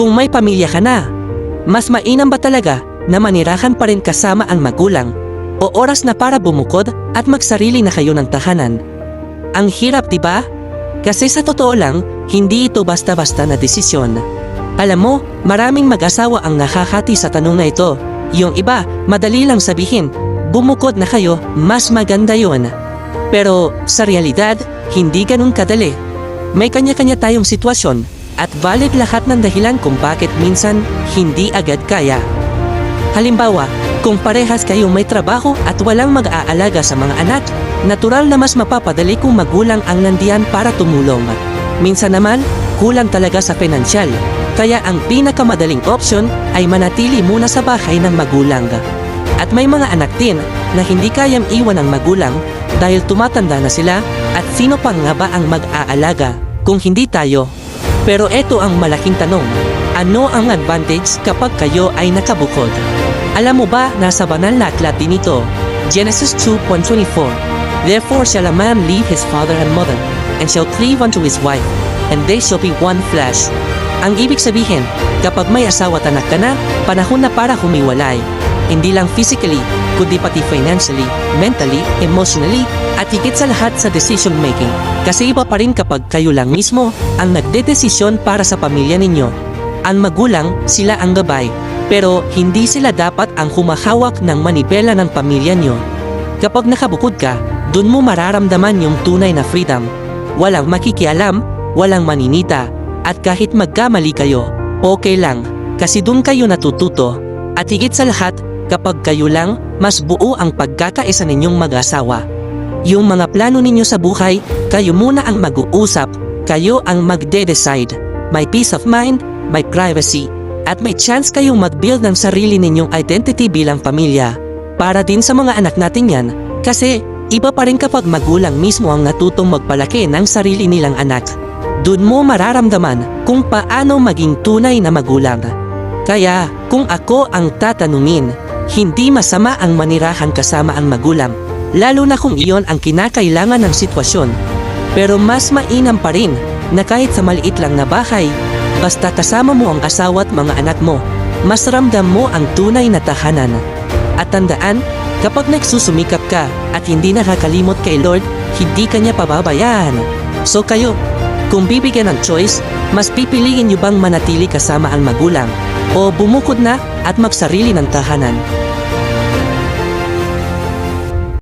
Kung may pamilya ka na, mas mainam ba talaga na manirahan pa rin kasama ang magulang o oras na para bumukod at magsarili na kayo ng tahanan? Ang hirap, di ba? Kasi sa totoo lang, hindi ito basta-basta na desisyon. Alam mo, maraming mag-asawa ang nakakati sa tanong na ito. Yung iba, madali lang sabihin, bumukod na kayo, mas maganda yon. Pero sa realidad, hindi ganun kadali. May kanya-kanya tayong sitwasyon at valid lahat ng dahilan kung bakit minsan hindi agad kaya. Halimbawa, kung parehas kayong may trabaho at walang mag-aalaga sa mga anak, natural na mas mapapadali kung magulang ang nandiyan para tumulong. Minsan naman, kulang talaga sa pinansyal, kaya ang pinakamadaling opsyon ay manatili muna sa bahay ng magulang. At may mga anak din na hindi kayang iwan ng magulang dahil tumatanda na sila at sino pa nga ba ang mag-aalaga kung hindi tayo? Pero eto ang malaking tanong, ano ang advantage kapag kayo ay nakabukod? Alam mo ba na sa banal na aklat din ito, Genesis 2.24, Therefore shall a man leave his father and mother, and shall cleave unto his wife, and they shall be one flesh. Ang ibig sabihin, kapag may asawa at anak ka na, panahon na para humiwalay. Hindi lang physically, kundi pati financially, mentally, emotionally, at higit sa lahat sa decision making. Kasi iba pa rin kapag kayo lang mismo ang nagdedesisyon para sa pamilya ninyo. Ang magulang, sila ang gabay, pero hindi sila dapat ang humahawak ng manibela ng pamilya nyo. Kapag nakabukod ka, dun mo mararamdaman yung tunay na freedom. Walang makikialam, walang maninita, at kahit magkamali kayo, okay lang, kasi dun kayo natututo. At higit sa lahat, kapag kayo lang, mas buo ang pagkakaisa ninyong mag-asawa. Yung mga plano ninyo sa buhay, kayo muna ang mag-uusap, kayo ang magde-decide. May peace of mind, may privacy, at may chance kayong mag-build ng sarili ninyong identity bilang pamilya. Para din sa mga anak natin yan, kasi iba pa rin kapag magulang mismo ang natutong magpalaki ng sarili nilang anak. Doon mo mararamdaman kung paano maging tunay na magulang. Kaya, kung ako ang tatanungin, hindi masama ang manirahan kasama ang magulang, lalo na kung iyon ang kinakailangan ng sitwasyon. Pero mas mainam pa rin na kahit sa maliit lang na bahay, basta kasama mo ang asawa at mga anak mo, mas ramdam mo ang tunay na tahanan. At tandaan, kapag nagsusumikap ka at hindi nakakalimot kay Lord, hindi ka niya pababayaan. So kayo, kung bibigyan ng choice, mas pipiliin niyo bang manatili kasama ang magulang o bumukod na at magsarili ng tahanan?